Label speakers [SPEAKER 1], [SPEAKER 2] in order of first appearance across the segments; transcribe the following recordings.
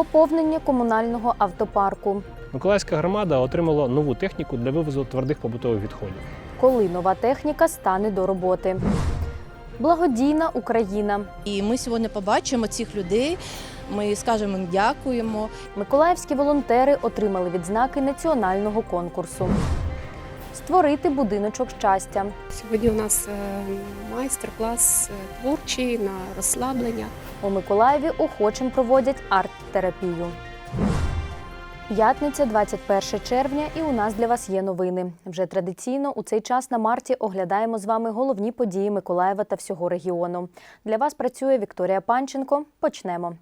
[SPEAKER 1] Поповнення комунального автопарку.
[SPEAKER 2] Миколаївська громада отримала нову техніку для вивозу твердих побутових відходів.
[SPEAKER 1] Коли нова техніка стане до роботи. Благодійна Україна.
[SPEAKER 3] І ми сьогодні побачимо цих людей. Ми скажемо їм дякуємо.
[SPEAKER 1] Миколаївські волонтери отримали відзнаки національного конкурсу. Створити будиночок щастя.
[SPEAKER 4] Сьогодні у нас е, майстер-клас е, творчий на розслаблення.
[SPEAKER 1] У Миколаєві охочим проводять арт-терапію. П'ятниця, 21 червня, і у нас для вас є новини. Вже традиційно у цей час на марті оглядаємо з вами головні події Миколаєва та всього регіону. Для вас працює Вікторія Панченко. Почнемо.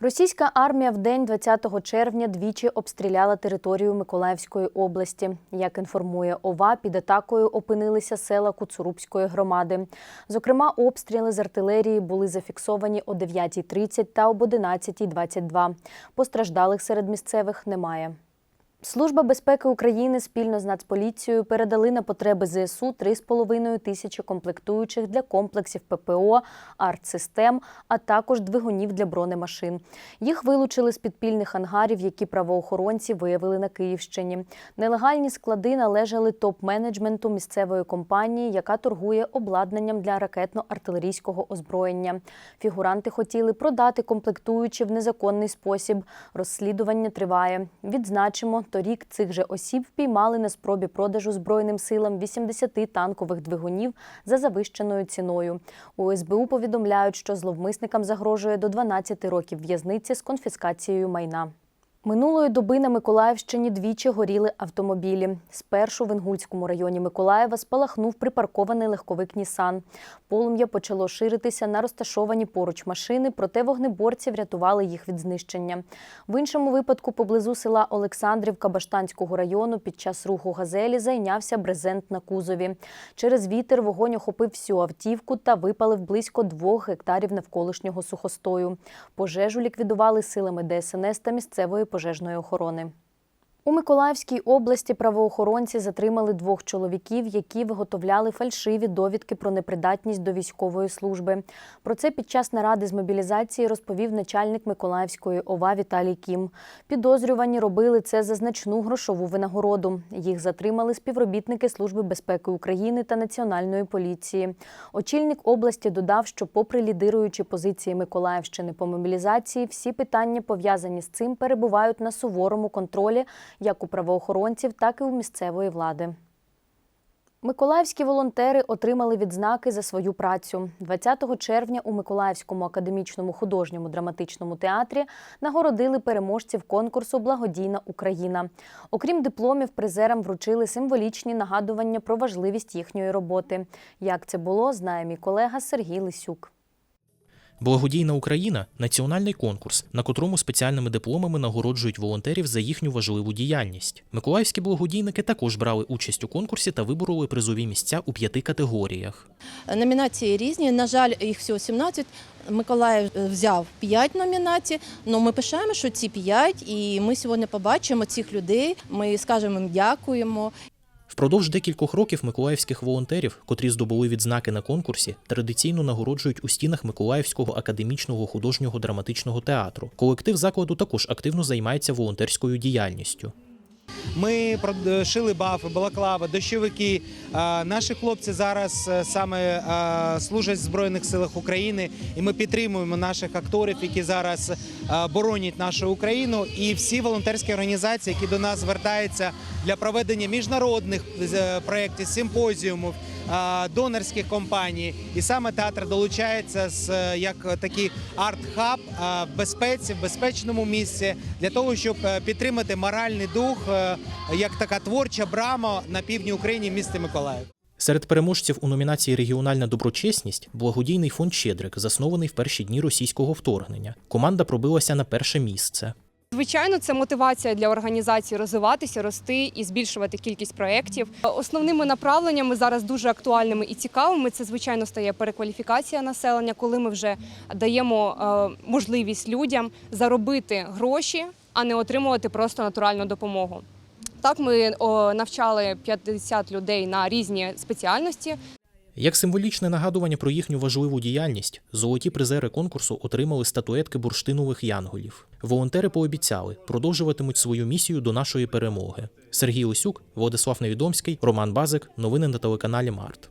[SPEAKER 1] Російська армія в день 20 червня двічі обстріляла територію Миколаївської області. Як інформує ОВА, під атакою опинилися села Куцурубської громади. Зокрема, обстріли з артилерії були зафіксовані о 9.30 та об 11.22. Постраждалих серед місцевих немає. Служба безпеки України спільно з Нацполіцією передали на потреби ЗСУ 3,5 тисячі комплектуючих для комплексів ППО, артсистем, а також двигунів для бронемашин. Їх вилучили з підпільних ангарів, які правоохоронці виявили на Київщині. Нелегальні склади належали топ-менеджменту місцевої компанії, яка торгує обладнанням для ракетно-артилерійського озброєння. Фігуранти хотіли продати комплектуючі в незаконний спосіб. Розслідування триває. Відзначимо, торік цих же осіб впіймали на спробі продажу Збройним силам 80 танкових двигунів за завищеною ціною. У СБУ повідомляють, що зловмисникам загрожує до 12 років в'язниці з конфіскацією майна. Минулої доби на Миколаївщині двічі горіли автомобілі. Спершу в Інгульському районі Миколаєва спалахнув припаркований легковик Нісан. Полум'я почало ширитися на розташовані поруч машини, проте вогнеборці врятували їх від знищення. В іншому випадку поблизу села Олександрівка Баштанського району під час руху газелі зайнявся брезент на кузові. Через вітер вогонь охопив всю автівку та випалив близько двох гектарів навколишнього сухостою. Пожежу ліквідували силами ДСНС та місцевої пожежної охорони. У Миколаївській області правоохоронці затримали двох чоловіків, які виготовляли фальшиві довідки про непридатність до військової служби. Про це під час наради з мобілізації розповів начальник Миколаївської ОВА Віталій Кім. Підозрювані робили це за значну грошову винагороду. Їх затримали співробітники Служби безпеки України та Національної поліції. Очільник області додав, що, попри лідируючі позиції Миколаївщини по мобілізації, всі питання пов'язані з цим перебувають на суворому контролі як у правоохоронців, так і у місцевої влади. Миколаївські волонтери отримали відзнаки за свою працю. 20 червня у Миколаївському академічному художньому драматичному театрі нагородили переможців конкурсу Благодійна Україна. Окрім дипломів, призерам вручили символічні нагадування про важливість їхньої роботи. Як це було, знає мій колега Сергій Лисюк.
[SPEAKER 5] Благодійна Україна національний конкурс, на котрому спеціальними дипломами нагороджують волонтерів за їхню важливу діяльність. Миколаївські благодійники також брали участь у конкурсі та вибороли призові місця у п'яти категоріях.
[SPEAKER 3] Номінації різні. На жаль, їх всього 17. Миколаїв е, взяв 5 номінацій. але ми пишаємо, що ці 5, і ми сьогодні побачимо цих людей. Ми скажемо їм дякуємо.
[SPEAKER 5] Впродовж декількох років миколаївських волонтерів, котрі здобули відзнаки на конкурсі, традиційно нагороджують у стінах Миколаївського академічного художнього драматичного театру. Колектив закладу також активно займається волонтерською діяльністю.
[SPEAKER 6] Ми шили бафи, балаклави, дощовики. Наші хлопці зараз е, саме е, служать в Збройних силах України, і ми підтримуємо наших акторів, які зараз е, боронять нашу Україну, і всі волонтерські організації, які до нас звертаються для проведення міжнародних е, проєктів, симпозіумів, е, донорських компаній. І саме театр долучається з е, як такий арт-хаб в безпеці, в безпечному місці для того, щоб е, підтримати моральний дух е, як така творча брама на півдні України місті Миколаїв.
[SPEAKER 5] Серед переможців у номінації Регіональна доброчесність благодійний фонд Щедрик, заснований в перші дні російського вторгнення. Команда пробилася на перше місце.
[SPEAKER 7] Звичайно, це мотивація для організації розвиватися, рости і збільшувати кількість проєктів. Основними направленнями зараз дуже актуальними і цікавими. Це звичайно стає перекваліфікація населення, коли ми вже даємо е, можливість людям заробити гроші, а не отримувати просто натуральну допомогу. Так, ми навчали 50 людей на різні спеціальності.
[SPEAKER 5] Як символічне нагадування про їхню важливу діяльність, золоті призери конкурсу отримали статуетки бурштинових янголів. Волонтери пообіцяли, продовжуватимуть свою місію до нашої перемоги. Сергій Лисюк, Владислав Невідомський, Роман Базик. Новини на телеканалі Март.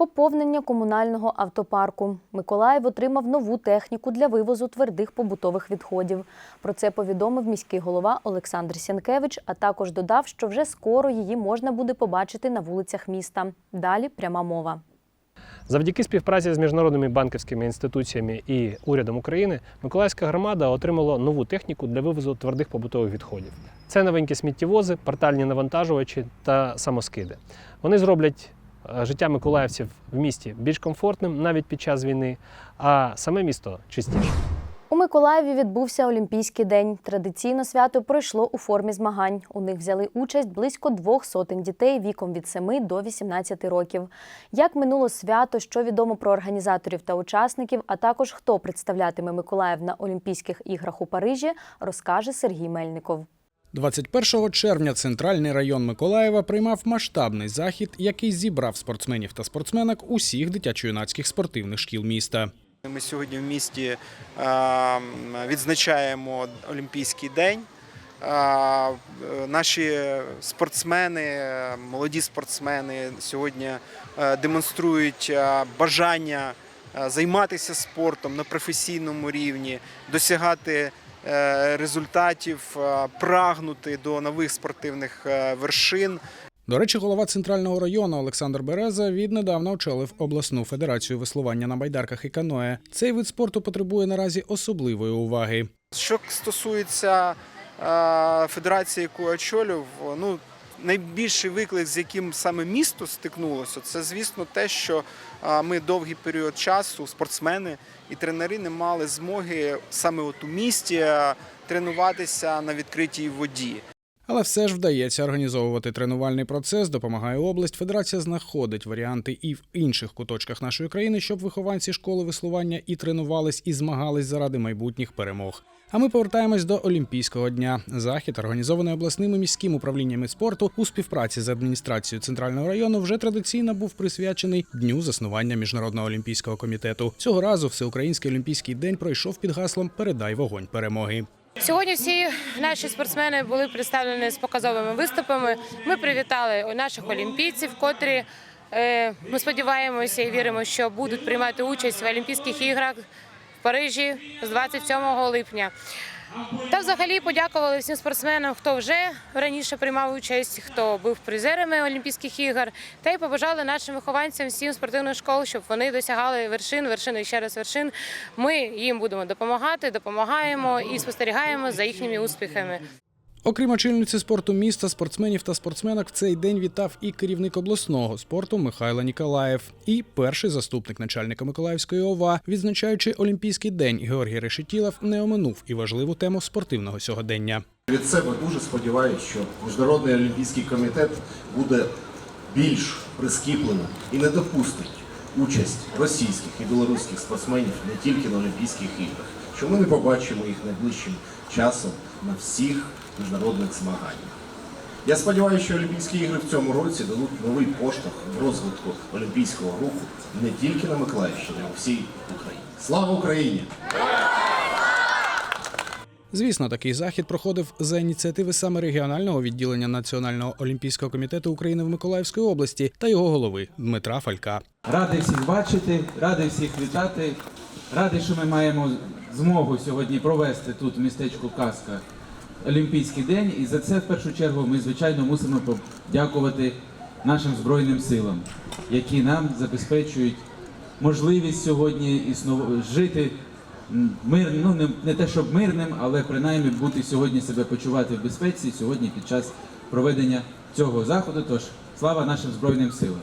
[SPEAKER 1] Поповнення комунального автопарку. Миколаїв отримав нову техніку для вивозу твердих побутових відходів. Про це повідомив міський голова Олександр Сянкевич, а також додав, що вже скоро її можна буде побачити на вулицях міста. Далі пряма мова.
[SPEAKER 2] Завдяки співпраці з міжнародними банківськими інституціями і урядом України Миколаївська громада отримала нову техніку для вивозу твердих побутових відходів. Це новенькі сміттєвози, портальні навантажувачі та самоскиди. Вони зроблять життя миколаївців в місті більш комфортним навіть під час війни, а саме місто чистіше.
[SPEAKER 1] У Миколаєві відбувся Олімпійський день. Традиційно свято пройшло у формі змагань. У них взяли участь близько двох сотень дітей віком від 7 до 18 років. Як минуло свято, що відомо про організаторів та учасників, а також хто представлятиме Миколаїв на Олімпійських іграх у Парижі, розкаже Сергій Мельников.
[SPEAKER 8] 21 червня центральний район Миколаєва приймав масштабний захід, який зібрав спортсменів та спортсменок усіх дитячо-юнацьких спортивних шкіл міста.
[SPEAKER 9] Ми сьогодні в місті відзначаємо Олімпійський день. Е, Наші спортсмени, молоді спортсмени сьогодні е, демонструють бажання займатися спортом на професійному рівні, досягати результатів, е, прагнути до нових спортивних е, вершин.
[SPEAKER 8] До речі, голова центрального району Олександр Береза віднедавна очолив обласну федерацію веслування на байдарках і каное. Цей вид спорту потребує наразі особливої уваги.
[SPEAKER 9] Що стосується е, федерації, яку очолював, ну найбільший виклик, з яким саме місто стикнулося, це звісно те, що е, ми довгий період часу, спортсмени і тренери не мали змоги саме от у місті е, тренуватися на відкритій воді.
[SPEAKER 8] Але все ж вдається організовувати тренувальний процес, допомагає область. Федерація знаходить варіанти і в інших куточках нашої країни, щоб вихованці школи веслування і тренувались, і змагались заради майбутніх перемог. А ми повертаємось до Олімпійського дня. Захід, організований обласним і міським управліннями спорту у співпраці з адміністрацією центрального району, вже традиційно був присвячений дню заснування міжнародного олімпійського комітету. Цього разу всеукраїнський олімпійський день пройшов під гаслом Передай вогонь перемоги.
[SPEAKER 10] Сьогодні всі наші спортсмени були представлені з показовими виступами. Ми привітали наших олімпійців, котрі е, ми сподіваємося і віримо, що будуть приймати участь в Олімпійських іграх Парижі з 27 липня. Та взагалі подякували всім спортсменам, хто вже раніше приймав участь, хто був призерами Олімпійських ігор, та й побажали нашим вихованцям всім спортивних школ, щоб вони досягали вершин, вершин і ще раз вершин. Ми їм будемо допомагати, допомагаємо і спостерігаємо за їхніми успіхами.
[SPEAKER 8] Окрім очільниці спорту міста, спортсменів та спортсменок в цей день вітав і керівник обласного спорту Михайло Ніколаєв, і перший заступник начальника Миколаївської ОВА, відзначаючи Олімпійський день, Георгій Решетілов не оминув і важливу тему спортивного сьогодення.
[SPEAKER 11] Від себе дуже сподіваюся, що Міжнародний олімпійський комітет буде більш прискіпленим і не допустить участь російських і білоруських спортсменів не тільки на Олімпійських іграх, що ми не побачимо їх найближчим часом на всіх міжнародних змаганнях. Я сподіваюся, що Олімпійські ігри в цьому році дадуть новий поштовх в розвитку олімпійського руху не тільки на Миколаївщині, а й у всій Україні. Слава Україні!
[SPEAKER 8] Звісно, такий захід проходив за ініціативи саме регіонального відділення Національного олімпійського комітету України в Миколаївській області та його голови Дмитра Фалька.
[SPEAKER 12] Радий всіх бачити, радий всіх вітати. Радий, що ми маємо змогу сьогодні провести тут в містечку Казка Олімпійський день. І за це в першу чергу ми, звичайно, мусимо подякувати нашим Збройним силам, які нам забезпечують можливість сьогодні існув... жити мир, ну не, не те, щоб мирним, але принаймні бути сьогодні себе почувати в безпеці сьогодні під час проведення цього заходу. Тож слава нашим Збройним силам.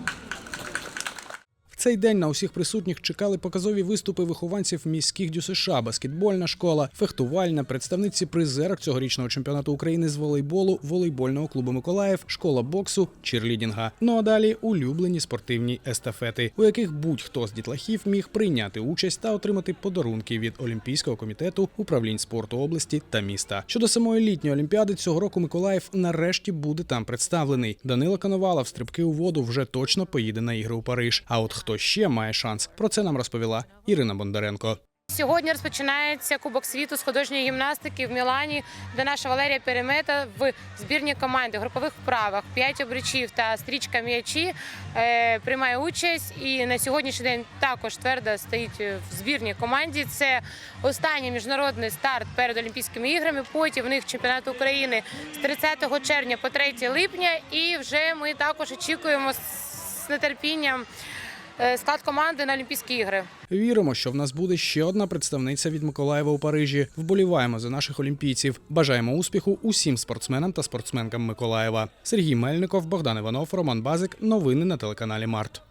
[SPEAKER 8] Цей день на усіх присутніх чекали показові виступи вихованців міських ДЮСШ, баскетбольна школа, фехтувальна, представниці призерок цьогорічного чемпіонату України з волейболу, волейбольного клубу Миколаїв, школа боксу, чірлідінга. Ну а далі улюблені спортивні естафети, у яких будь-хто з дітлахів міг прийняти участь та отримати подарунки від Олімпійського комітету управлінь спорту області та міста. Щодо самої літньої олімпіади, цього року Миколаїв нарешті буде там представлений. Данила Коновала в стрибки у воду вже точно поїде на ігри у Париж. А от хто ще має шанс? Про це нам розповіла Ірина Бондаренко.
[SPEAKER 10] Сьогодні розпочинається Кубок світу з художньої гімнастики в Мілані, де наша Валерія Перемета в збірній команді в групових вправах, п'ять обручів та стрічка м'ячі е, приймає участь. І на сьогоднішній день також твердо стоїть в збірній команді. Це останній міжнародний старт перед Олімпійськими іграми. Потім в них чемпіонат України з 30 червня по 3 липня. І вже ми також очікуємо з нетерпінням склад команди на Олімпійські ігри.
[SPEAKER 8] Віримо, що в нас буде ще одна представниця від Миколаєва у Парижі. Вболіваємо за наших олімпійців. Бажаємо успіху усім спортсменам та спортсменкам Миколаєва. Сергій Мельников, Богдан Іванов, Роман Базик. Новини на телеканалі Март.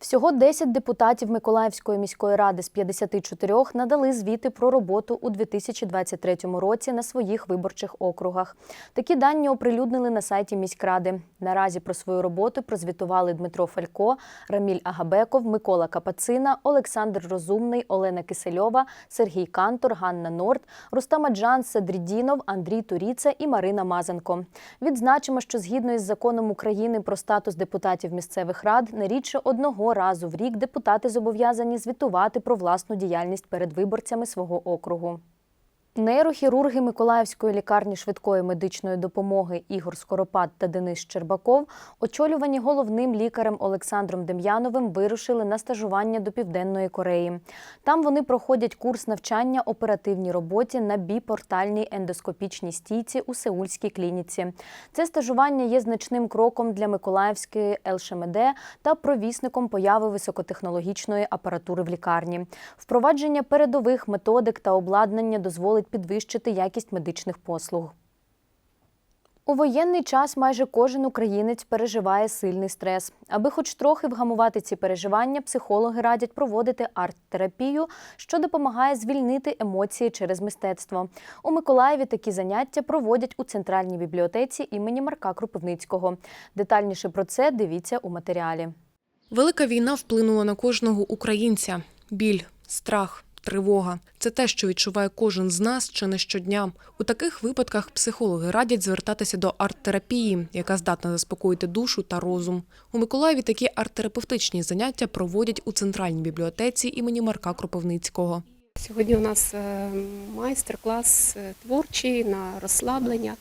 [SPEAKER 1] Всього 10 депутатів Миколаївської міської ради з 54 надали звіти про роботу у 2023 році на своїх виборчих округах. Такі дані оприлюднили на сайті міськради. Наразі про свою роботу прозвітували Дмитро Фалько, Раміль Агабеков, Микола Капацина, Олександр Розумний, Олена Кисельова, Сергій Кантор, Ганна Норд, Рустамаджан Седрідінов, Андрій Туріца і Марина Мазанко. Відзначимо, що згідно із законом України про статус депутатів місцевих рад, не рідше одного разу в рік депутати зобов'язані звітувати про власну діяльність перед виборцями свого округу. Нейрохірурги Миколаївської лікарні швидкої медичної допомоги Ігор Скоропад та Денис Щербаков, очолювані головним лікарем Олександром Дем'яновим, вирушили на стажування до Південної Кореї. Там вони проходять курс навчання оперативній роботі на біпортальній ендоскопічній стійці у Сеульській клініці. Це стажування є значним кроком для Миколаївської ЛШМД та провісником появи високотехнологічної апаратури в лікарні. Впровадження передових методик та обладнання дозволить підвищити якість медичних послуг. У воєнний час майже кожен українець переживає сильний стрес. Аби хоч трохи вгамувати ці переживання, психологи радять проводити арт-терапію, що допомагає звільнити емоції через мистецтво. У Миколаєві такі заняття проводять у центральній бібліотеці імені Марка Кропивницького. Детальніше про це дивіться у матеріалі.
[SPEAKER 13] Велика війна вплинула на кожного українця. Біль, страх, тривога це те, що відчуває кожен з нас чи не щодня. У таких випадках психологи радять звертатися до арт-терапії, яка здатна заспокоїти душу та розум. У Миколаєві такі арт-терапевтичні заняття проводять у центральній бібліотеці імені Марка Кропивницького.
[SPEAKER 4] Сьогодні у нас е, майстер-клас е, творчий на розслаблення,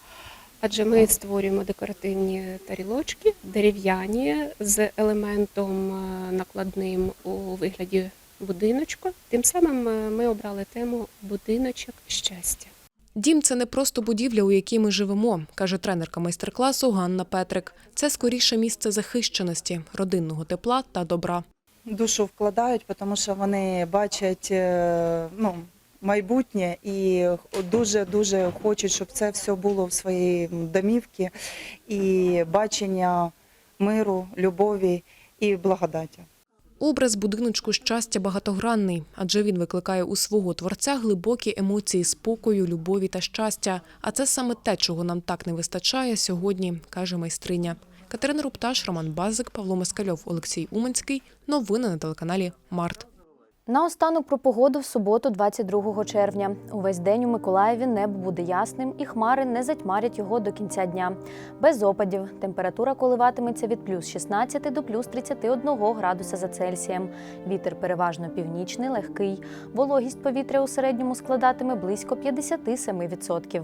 [SPEAKER 4] адже ми створюємо декоративні тарілочки, дерев'яні з елементом е, накладним у вигляді будиночка. Тим самим е, ми обрали тему будиночок щастя.
[SPEAKER 13] Дім це не просто будівля, у якій ми живемо, каже тренерка майстер-класу Ганна Петрик. Це скоріше місце захищеності, родинного тепла та добра.
[SPEAKER 14] душу вкладають, тому що вони бачать е, ну, майбутнє і дуже дуже хочуть, щоб це все було в своїй домівці і бачення миру, любові і благодаті.
[SPEAKER 13] Образ будиночку щастя багатогранний, адже він викликає у свого творця глибокі емоції спокою, любові та щастя. А це саме те, чого нам так не вистачає сьогодні, каже майстриня. Катерина Рупташ, Роман Базик, Павло Москальов, Олексій Уманський. Новини на телеканалі Март.
[SPEAKER 1] Наостанок про погоду в суботу, 22 червня. Увесь день у Миколаєві небо буде ясним, і хмари не затьмарять його до кінця дня. Без опадів. Температура коливатиметься від плюс 16 до плюс 31 градуса за Цельсієм. Вітер переважно північний, легкий. Вологість повітря у середньому складатиме близько 57%.